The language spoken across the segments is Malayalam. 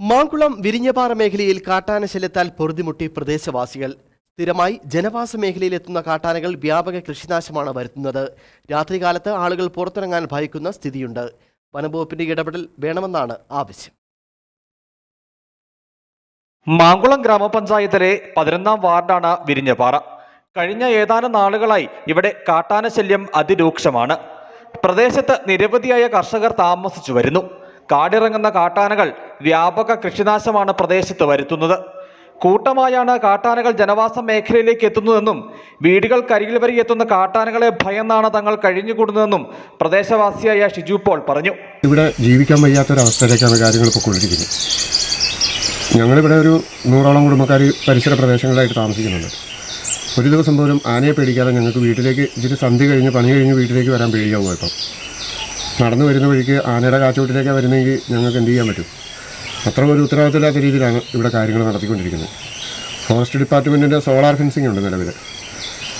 മാങ്കുളം വിരിഞ്ഞപാറ മേഖലയിൽ കാട്ടാന ശല്യത്താൽ പൊറുതിമുട്ടി പ്രദേശവാസികൾ. സ്ഥിരമായി ജനവാസ മേഖലയിലെത്തുന്ന കാട്ടാനകൾ വ്യാപക കൃഷിനാശമാണ് വരുത്തുന്നത്. രാത്രികാലത്ത് ആളുകൾ പുറത്തിറങ്ങാൻ ഭയക്കുന്ന സ്ഥിതിയുണ്ട്. വനംവകുപ്പിന്റെ ഇടപെടൽ വേണമെന്നാണ് ആവശ്യം. മാങ്കുളം ഗ്രാമപഞ്ചായത്തിലെ പതിനൊന്നാം വാർഡാണ് വിരിഞ്ഞപാറ. കഴിഞ്ഞ ഏതാനും നാളുകളായി ഇവിടെ കാട്ടാന ശല്യം അതിരൂക്ഷമാണ്. പ്രദേശത്ത് നിരവധിയായ കർഷകർ താമസിച്ചു വരുന്നു. കാടിറങ്ങുന്ന കാട്ടാനകൾ വ്യാപക കൃഷിനാശമാണ് പ്രദേശത്ത് വരുത്തുന്നത്. കൂട്ടമായാണ് കാട്ടാനകൾ ജനവാസ മേഖലയിലേക്ക് എത്തുന്നതെന്നും വീടുകൾക്കരികിൽ വരെ എത്തുന്ന കാട്ടാനകളെ ഭയന്നാണ് തങ്ങൾ കഴിഞ്ഞുകൂടുന്നതെന്നും പ്രദേശവാസിയായ ഷിജു പോൾ പറഞ്ഞു. ഇവിടെ ജീവിക്കാൻ വയ്യാത്തൊരവസ്ഥയിലേക്കാണ് കാര്യങ്ങൾ പൊയ്ക്കൊണ്ടിരിക്കുന്നത് ഞങ്ങളിവിടെ ഒരു നൂറോളം കുടുംബക്കാർ പരിസര പ്രദേശങ്ങളിലായിട്ട് താമസിക്കുന്നുണ്ട്. ഒരു ദിവസം പോലും ആനയെ പേടിക്കാതെ ഞങ്ങൾക്ക് വീട്ടിലേക്ക് ഇച്ചിരി സന്ധി കഴിഞ്ഞ് പണി കഴിഞ്ഞ് വീട്ടിലേക്ക് വരാൻ പേടിയാവുക ഇപ്പം നടന്നു വരുന്ന വഴിക്ക് ആനയുടെ കാച്ചുവട്ടിലേക്കാണ് വരുന്നെങ്കിൽ ഞങ്ങൾക്ക് എന്ത് ചെയ്യാൻ പറ്റും? അത്ര ഒരു ഉത്തരവാദിത്തമില്ലാത്ത രീതിയിലാണ് ഇവിടെ കാര്യങ്ങൾ നടത്തിക്കൊണ്ടിരിക്കുന്നത്. ഫോറസ്റ്റ് ഡിപ്പാർട്ട്മെന്റിന്റെ സോളാർ ഫെൻസിങ് ഉണ്ട് നിലവിൽ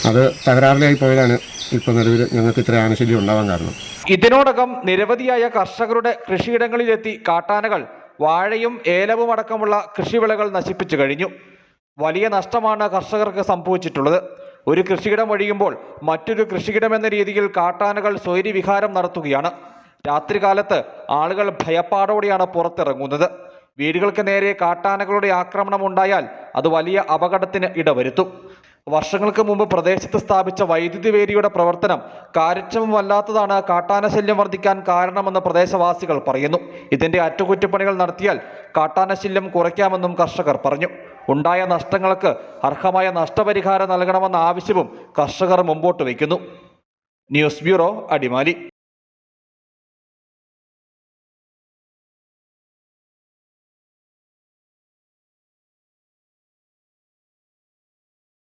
അത് തകരാറിലായി പോയതാണ് ഇപ്പോൾ നിലവിൽ ഞങ്ങൾക്ക് ഇത്ര ആനശല്യം ഉണ്ടാവാൻ കാരണം. ഇതിനോടകം നിരവധിയായ കർഷകരുടെ കൃഷിയിടങ്ങളിലെത്തി കാട്ടാനകൾ വാഴയും ഏലവും അടക്കമുള്ള കൃഷിവിളകൾ നശിപ്പിച്ചു കഴിഞ്ഞു. വലിയ നഷ്ടമാണ് കർഷകർക്ക് സംഭവിച്ചിട്ടുള്ളത്. ഒരു കൃഷിയിടം ഒഴിയുമ്പോൾ മറ്റൊരു കൃഷിയിടം എന്ന രീതിയിൽ കാട്ടാനകൾ സ്വൈര്യവിഹാരം നടത്തുകയാണ്. രാത്രികാലത്ത് ആളുകൾ ഭയപ്പാടോടെയാണ് പുറത്തിറങ്ങുന്നത്. വീടുകൾക്ക് നേരെ കാട്ടാനകളുടെ ആക്രമണം ഉണ്ടായാൽ അത് വലിയ അപകടത്തിന് ഇടവരുത്തും. വർഷങ്ങൾക്ക് മുമ്പ് പ്രദേശത്ത് സ്ഥാപിച്ച വൈദ്യുതി വേലിയുടെ പ്രവർത്തനം കാര്യക്ഷമമല്ലാത്തതാണ് കാട്ടാന ശല്യം വർദ്ധിക്കാൻ കാരണമെന്ന് പ്രദേശവാസികൾ പറയുന്നു. ഇതിന്റെ അറ്റകുറ്റപ്പണികൾ നടത്തിയാൽ കാട്ടാന ശല്യം കുറയ്ക്കാമെന്നും കർഷകർ പറഞ്ഞു. ഉണ്ടായ നഷ്ടങ്ങൾക്ക് അർഹമായ നഷ്ടപരിഹാരം നൽകണമെന്ന ആവശ്യവും കർഷകർ മുമ്പോട്ട് വയ്ക്കുന്നു. News bureau Adimali.